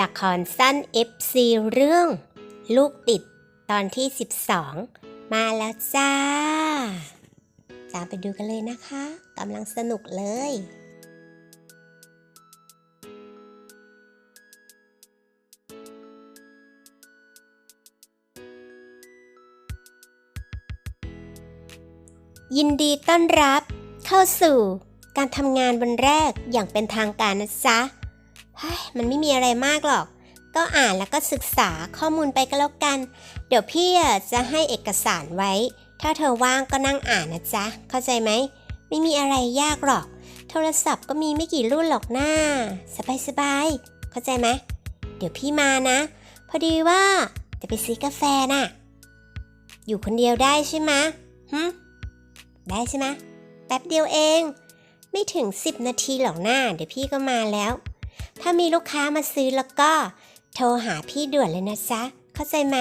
ละครสั้น FC เรื่อง ลูกติดตอนที่ 12 มาแล้วจ้าตามไปดูกันเลยนะคะกำลังสนุกเลย ยินดีต้อนรับเข้าสู่การทำงานวันแรกอย่างเป็นทางการนะจ๊ะ มันไม่มีอะไรมากหรอก ก็อ่านแล้วก็ศึกษาข้อมูลไปก็แล้วกัน เดี๋ยวพี่จะให้เอกสารไว้ ถ้าเธอว่างก็นั่งอ่านนะจ๊ะ เข้าใจไหม ไม่มีอะไรยากหรอก โทรศัพท์ก็มีไม่กี่รุ่นหรอกหน้า สบายสบายๆเข้าใจไหม เดี๋ยวพี่มานะ พอดีว่าจะไปซื้อกาแฟน่ะ อยู่คนเดียวได้ใช่ไหมฮึได้ใช่ไหมแป๊บเดียวเอง ไม่ถึง 10 นาทีหรอกหน้า เดี๋ยวพี่ก็มาแล้ว ถ้ามีลูกค้ามาซื้อแล้วก็ โทรหาพี่ด่วนเลยนะจ๊ะ เข้าใจไหม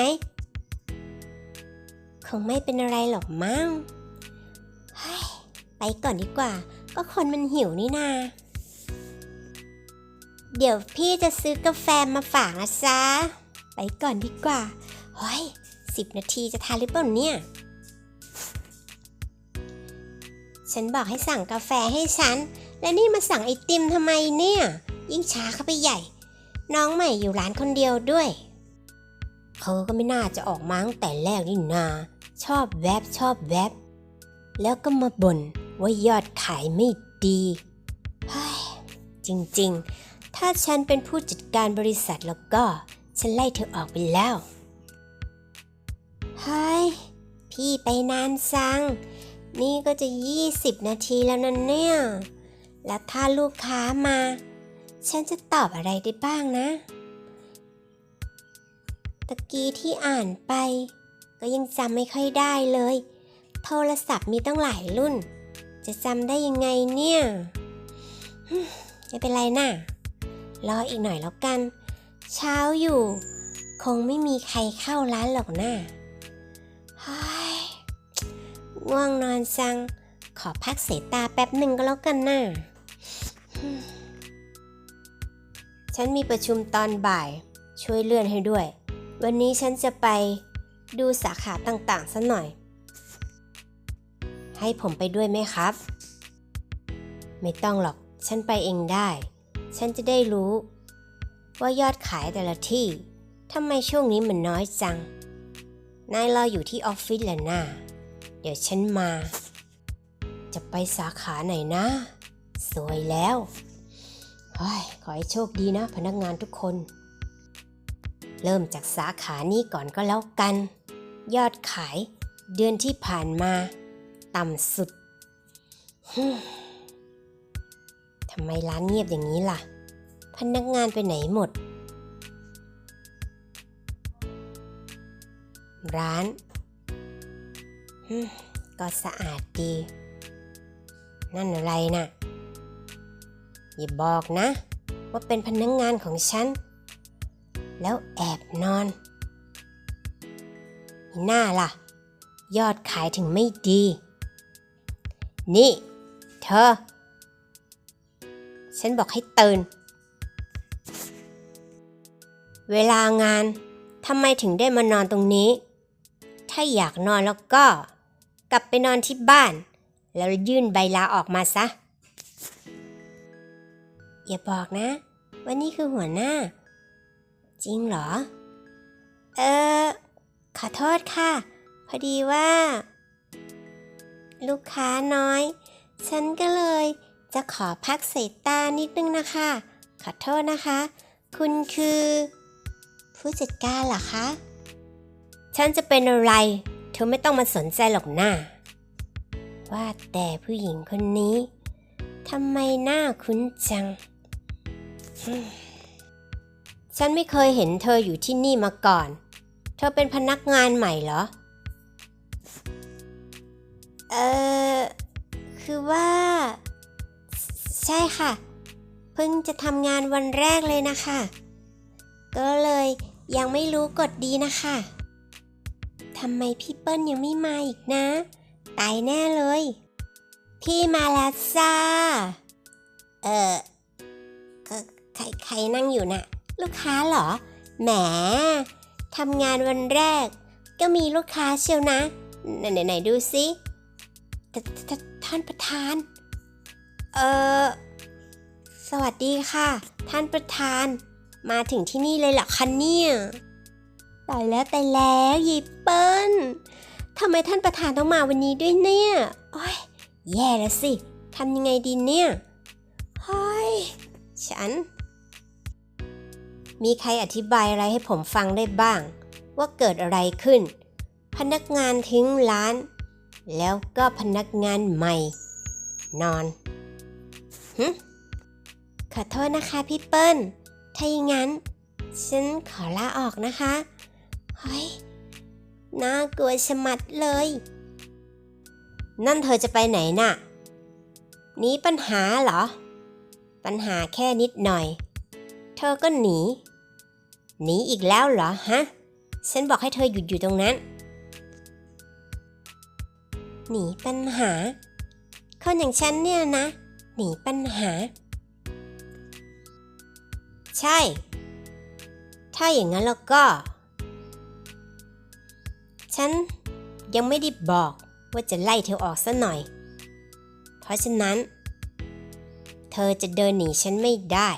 คงไม่เป็นอะไรหรอกมั้งเฮ้ยไปก่อนดีกว่า ก็คนมันหิวนี่นา เดี๋ยวพี่จะซื้อกาแฟมาฝากนะจ๊ะ ไปก่อนดีกว่า เฮ้ยสิบนาทีจะทานหรือเปล่าเนี่ย ฉันบอกให้สั่งกาแฟให้ฉัน และนี่มาสั่งไอติมทำไมเนี่ย ยิ่งช้าเข้าไปใหญ่ น้องใหม่อยู่ร้านคนเดียวด้วยเธอก็ไม่น่าจะออกมาตั้งแต่แรกนี่นา ชอบแวบชอบแวบ แล้วก็มาบ่นว่ายอดขายไม่ดีเฮ้ยจริงๆ ถ้าฉันเป็นผู้จัดการบริษัทแล้วก็ ฉันไล่เธอออกไปแล้วเฮ้ยพี่ไปนานจัง นี่ก็จะ 20 นาทีแล้วนั่นเนี่ย แล้วถ้าลูกค้ามา ฉันจะตอบอะไรได้บ้างนะ ตะกี้ที่อ่านไป ก็ยังจำไม่ค่อยได้เลย โทรศัพท์มีตั้งหลายรุ่น จะจำได้ยังไงเนี่ย ไม่เป็นไรน่ะ รออีกหน่อยแล้วกัน เช้าอยู่ คงไม่มีใครเข้าร้านหรอกนะเฮ้ยง่วงนอนจัง ขอพักสายตาแป๊บหนึ่งก็แล้วกันนะ่ะ ฉันมีประชุมตอนบ่าย ช่วยเลื่อนให้ด้วย วันนี้ฉันจะไปดูสาขาต่างๆสัหน่อย ให้ผมไปด้วยไหมครับ ไม่ต้องหรอก ฉันไปเองได้ ฉันจะได้รู้ ว่ายอดขายแต่ละที่ทำไมช่วงนี้มันน้อยจัง นายรออยู่ที่ออฟฟิศแหละน่าเดี๋ยวฉันมา จะไปสาขาไหนนะ สวยแล้ว ขอให้โชคดีนะพนักงานทุกคน เริ่มจากสาขานี้ก่อนก็แล้วกัน ยอดขาย เดือนที่ผ่านมา ต่ำสุดทำไมร้านเงียบอย่างนี้ล่ะ พนักงานไปไหนหมด ร้านก็สะอาดดี นั่นอะไรนะ่ะ อย่าบอกนะ ว่าเป็นพนักงงานของฉัน แล้วแอบนอนหน้าล่ะ ยอดขายถึงไม่ดี นี่ เธอ ฉันบอกให้ตื่น เวลางานทำไมถึงได้มานอนตรงนี้ ถ้าอยากนอนแล้วก็ กลับไปนอนที่บ้าน แล้วยื่นใบลาออกมาซะ อย่าบอกนะว่านี่คือหัวหน้า จริงเหรอ เออ ขอโทษค่ะ พอดีว่า ลูกค้าน้อย ฉันก็เลยจะขอพักสายตานิดนึงนะคะ ขอโทษนะคะ คุณคือ ผู้จัดการเหรอคะ ฉันจะเป็นอะไร เธอไม่ต้องมาสนใจหรอกหน้า ว่าแต่ผู้หญิงคนนี้ทำไมหน้าคุ้นจัง ฉันไม่เคยเห็นเธออยู่ที่นี่มาก่อน เธอเป็นพนักงานใหม่เหรอ เออคือว่า ใช่ค่ะ เพิ่งจะทำงานวันแรกเลยนะคะ ก็เลยยังไม่รู้กฎดีนะคะทำไมพี่เปิ้ลยังไม่มาอีกนะ ตายแน่เลย พี่มาแล้วจ้าเออ ใครใครนั่งอยู่น่ะ ลูกค้าเหรอ แหมทำงานวันแรก ก็มีลูกค้าเชียวนะไหนไหนไหนดูสิททท่านประธาน เออสวัสดีค่ะ ท่านประธาน มาถึงที่นี่เลยเหรอคะเนี่ยตายแล้วตายแล้วยีเปิ้ลทำไมท่านประธานต้องมาวันนี้ด้วยเนี่ยโอ้ยแย่แล้วสิทำยังไงดีเนี่ยเฮ้ยฉัน มีใครอธิบายอะไรให้ผมฟังได้บ้าง ว่าเกิดอะไรขึ้น พนักงานทิ้งร้าน แล้วก็พนักงานใหม่ นอนหึขอโทษนะคะพี่เปิ้ล ถ้าอย่างนั้น ฉันขอลาออกนะคะเฮ้ยน่ากลัวชะมัดเลย นั่นเธอจะไปไหนน่ะหนีปัญหาเหรอ ปัญหาแค่นิดหน่อย เธอก็หนี หนีอีกแล้วเหรอฮะ ฉันบอกให้เธอหยุดอยู่ตรงนั้น หนีปัญหา คนอย่างฉันเนี่ยนะ หนีปัญหา ใช่ ถ้าอย่างนั้นแล้วก็ ฉันยังไม่ได้บอกว่าจะไล่เธอออกซะหน่อย เพราะฉะนั้น เธอจะเดินหนีฉันไม่ได้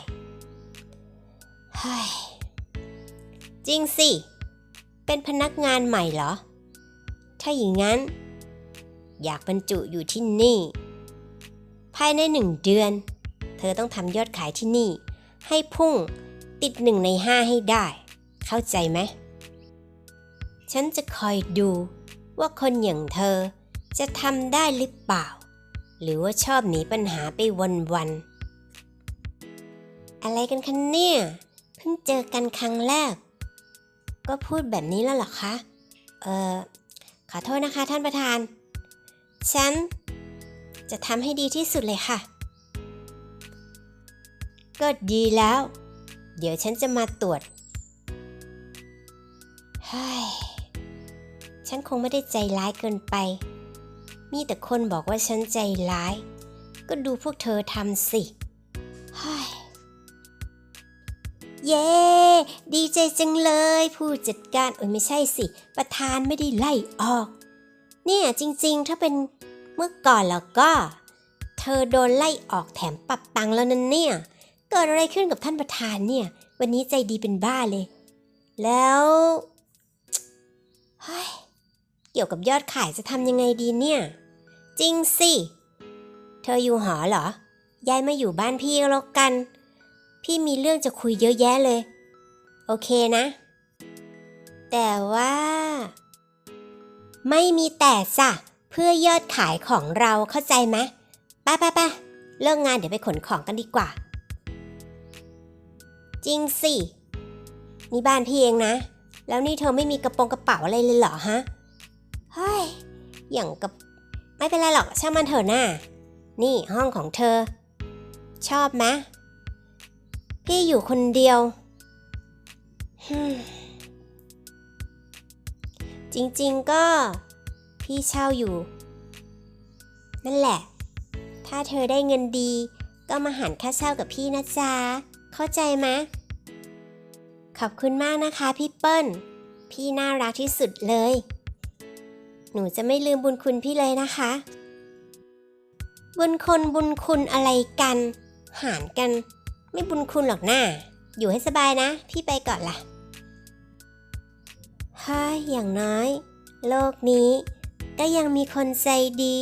เฮ้ย จริงสิ เป็นพนักงานใหม่เหรอ ถ้าอย่างนั้น อยากบรรจุอยู่ที่นี่ ภายในหนึ่งเดือน เธอต้องทำยอดขายที่นี่ ให้พุ่งติดหนึ่งในห้าให้ได้ เข้าใจไหม ฉันจะคอยดูว่าคนอย่างเธอจะทำได้หรือเปล่า หรือว่าชอบหนีปัญหาไปวันๆอะไรกันคะเนี่ย เพิ่งเจอกันครั้งแรก ก็พูดแบบนี้แล้วหรอคะ เอ่อ ขอโทษนะคะท่านประธาน ฉัน จะทำให้ดีที่สุดเลยค่ะ ก็ดีแล้ว เดี๋ยวฉันจะมาตรวจเฮ้ยฉันคงไม่ได้ใจร้ายเกินไป มีแต่คนบอกว่าฉันใจร้าย ก็ดูพวกเธอทำสิ เย้ ดีใจจังเลย ผู้จัดการเอ้ยไม่ใช่สิ ประธานไม่ได้ไล่ออก เนี่ยจริงๆ ถ้าเป็นเมื่อก่อนแล้วก็ เธอโดนไล่ออกแถมปรับตังแล้วนั่นเนี่ย เกิดอะไรขึ้นกับท่านประธานเนี่ย วันนี้ใจดีเป็นบ้าเลย แล้วเฮ้ยเกี่ยวกับยอดขายจะทำยังไงดีเนี่ย จริงสิ เธออยู่หอเหรอย้ายมาอยู่บ้านพี่ก็แล้วกัน พี่มีเรื่องจะคุยเยอะแยะเลย โอเคนะ แต่ว่า ไม่มีแต่จ้ะเพื่อยอดขายของเราเข้าใจไหมไปไปไปเลิกงานเดี๋ยวไปขนของกันดีกว่า จริงสิ นี่บ้านพี่เองนะ แล้วนี่เธอไม่มีกระโปรงกระเป๋าอะไรเลยเหรอฮะเฮ้ยอย่างกับไม่เป็นไรหรอกช่างมันเถอะน่านี่ห้องของเธอ ชอบไหม พี่อยู่คนเดียว จริงๆก็ พี่เช่าอยู่ นั่นแหละ ถ้าเธอได้เงินดี ก็มาหันค่าเช่ากับพี่นะจ๊ะ เข้าใจไหมขอบคุณมากนะคะพี่เปิ้ล พี่น่ารักที่สุดเลย หนูจะไม่ลืมบุญคุณพี่เลยนะคะ บุญคนบุญคุณอะไรกัน หารกัน ไม่บุญคุณหรอกหน้า อยู่ให้สบายนะ พี่ไปก่อนล่ะฮ่าอย่างน้อย โลกนี้ก็ยังมีคนใจดี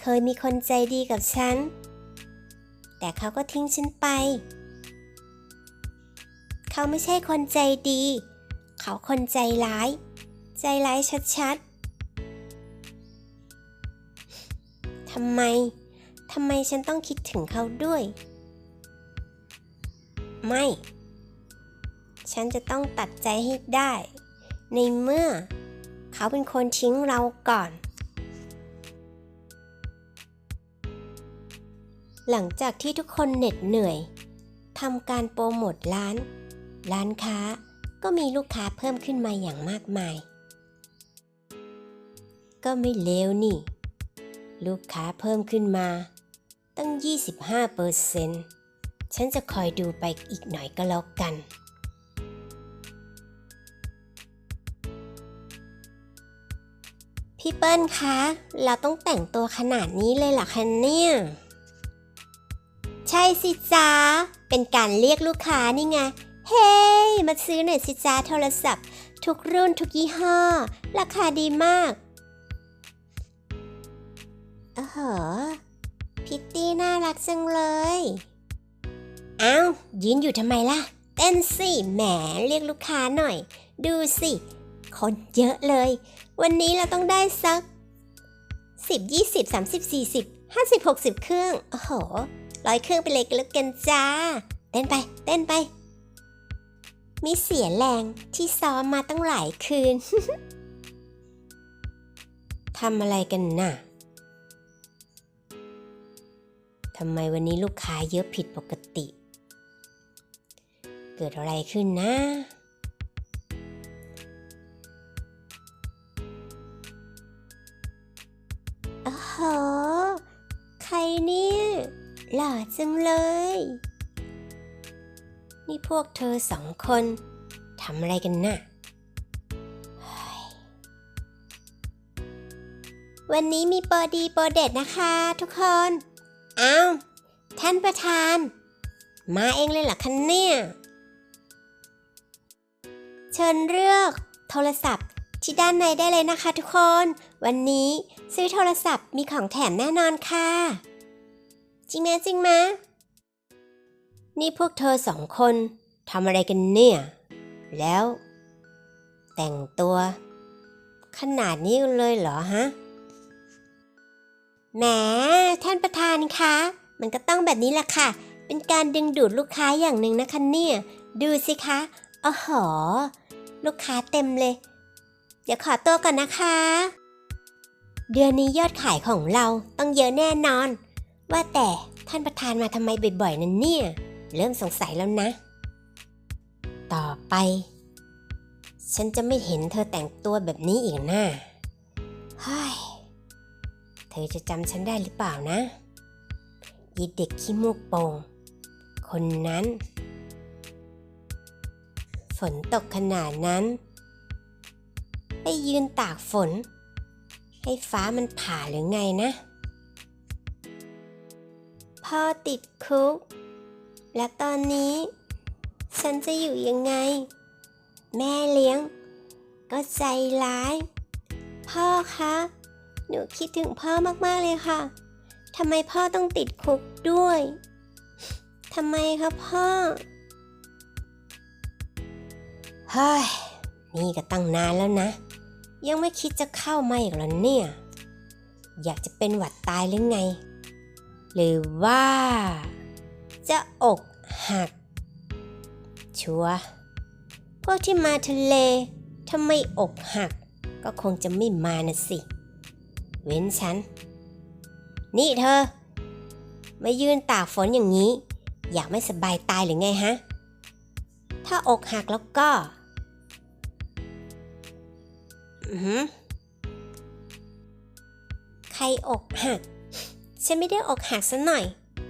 เคยมีคนใจดีกับฉัน แต่เขาก็ทิ้งฉันไป เขาไม่ใช่คนใจดี เขาคนใจร้าย ใจร้ายชัดๆทำไม ทำไมฉันต้องคิดถึงเขาด้วย ไม่ ฉันจะต้องตัดใจให้ได้ ในเมื่อ เขาเป็นคนทิ้งเราก่อน หลังจากที่ทุกคนเหน็ดเหนื่อยทำการโปรโมทร้าน ร้านค้าก็มีลูกค้าเพิ่มขึ้นมาอย่างมากมาย ก็ไม่เลวนี่ ลูกค้าเพิ่มขึ้นมา 25เปอร์เซนฉันจะคอยดูไปอีกหน่อยก็แล้วกัน พี่เปิ้ลคะ เราต้องแต่งตัวขนาดนี้เลยเหรอคะเนี่ย ใช่สิจ้าเป็นการเรียกลูกค้านี่ไง เฮ้ยมาซื้อหน่อยสิจ้าโทรศัพท์ ทุกรุ่นทุกยี่ห้อ ราคาดีมากอ้โห พิตตี้น่ารักจังเลยอ้าวยืนอยู่ทำไมล่ะ เต้นสิแหมเรียกลูกค้าหน่อย ดูสิ คนเยอะเลย วันนี้เราต้องได้สัก 10 20 30 40 50 60 เครื่อง โอ้โหร้อยเครื่องไปเลยกันแล้วกันจ้า เต้นไป เต้นไป มีเสียแรงที่ซ้อมมาตั้งหลายคืนทำอะไรกันน่ะ ทำไมวันนี้ลูกค้าเยอะผิดปกติ เกิดอะไรขึ้นนะ โอ้โห ใครเนี่ยหล่อจังเลย นี่พวกเธอสองคนทำอะไรกันน่ะเฮ้ยวันนี้มีโปรดีโปรเด็ดนะคะทุกคน อ้าว ท่านประธาน มาเองเลยเหรอคะเนี่ย เชิญเลือกโทรศัพท์ที่ด้านในได้เลยนะคะทุกคน วันนี้ซื้อโทรศัพท์มีของแถมแน่นอนค่ะ จริงไหมจริงไหมนี่พวกเธอสองคนทำอะไรกันเนี่ย แล้ว แต่งตัว ขนาดนี้เลยเหรอฮะ แหมท่านประธานคะ มันก็ต้องแบบนี้แหละค่ะ เป็นการดึงดูดลูกค้าอย่างหนึ่งนะคะเนี่ย ดูสิคะอ๋อหอ ลูกค้าเต็มเลย เดี๋ยวขอตัวก่อนนะคะ เดือนนี้ยอดขายของเราต้องเยอะแน่นอน ว่าแต่ท่านประธานมาทำไมบ่อยๆนั่นเนี่ย เริ่มสงสัยแล้วนะ ต่อไป ฉันจะไม่เห็นเธอแต่งตัวแบบนี้อีกนะเฮ้ย เธอจะจำฉันได้หรือเปล่านะยีเด็กขี้มูกโป่งคนนั้น ฝนตกขนาดนั้น ไปยืนตากฝน ให้ฟ้ามันผ่าหรือไงนะ พ่อติดคุก และตอนนี้ ฉันจะอยู่ยังไง แม่เลี้ยง ก็ใจร้าย พ่อคะ หนูคิดถึงพ่อมากๆเลยค่ะ ทำไมพ่อต้องติดคุกด้วย ทำไมคะพ่อ เฮ้ย นี่ก็ตั้งนานแล้วนะ ยังไม่คิดจะเข้ามาอีกเหรอเนี่ย อยากจะเป็นหวัดตายหรือไง หรือว่า จะอกหัก ชัวร์พวกที่มาทะเลถ้าไม่อกหัก ก็คงจะไม่มานะสิ เว้นฉัน นี่เธอมายืนตากฝนอย่างนี้ อยากไม่สบายตายหรือไงฮะ ถ้าอกหักแล้วก็ อือใครอกหัก ฉันไม่ได้อกหักซะหน่อย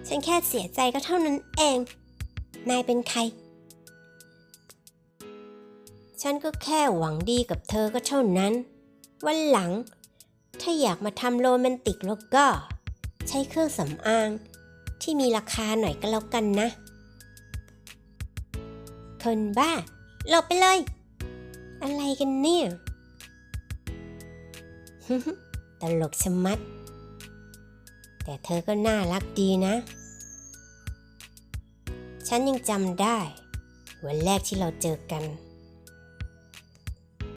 ฉันแค่เสียใจก็เท่านั้นเอง นายเป็นใคร ฉันก็แค่หวังดีกับเธอก็เท่านั้น วันหลัง ถ้าอยากมาทำโรแมนติกแล้วก็ ใช้เครื่องสำอาง ที่มีราคาหน่อยก็แล้วกันนะ คนบ้าหลบไปเลย อะไรกันเนี่ยตลกชะมัด แต่เธอก็น่ารักดีนะ ฉันยังจำได้ วันแรกที่เราเจอกัน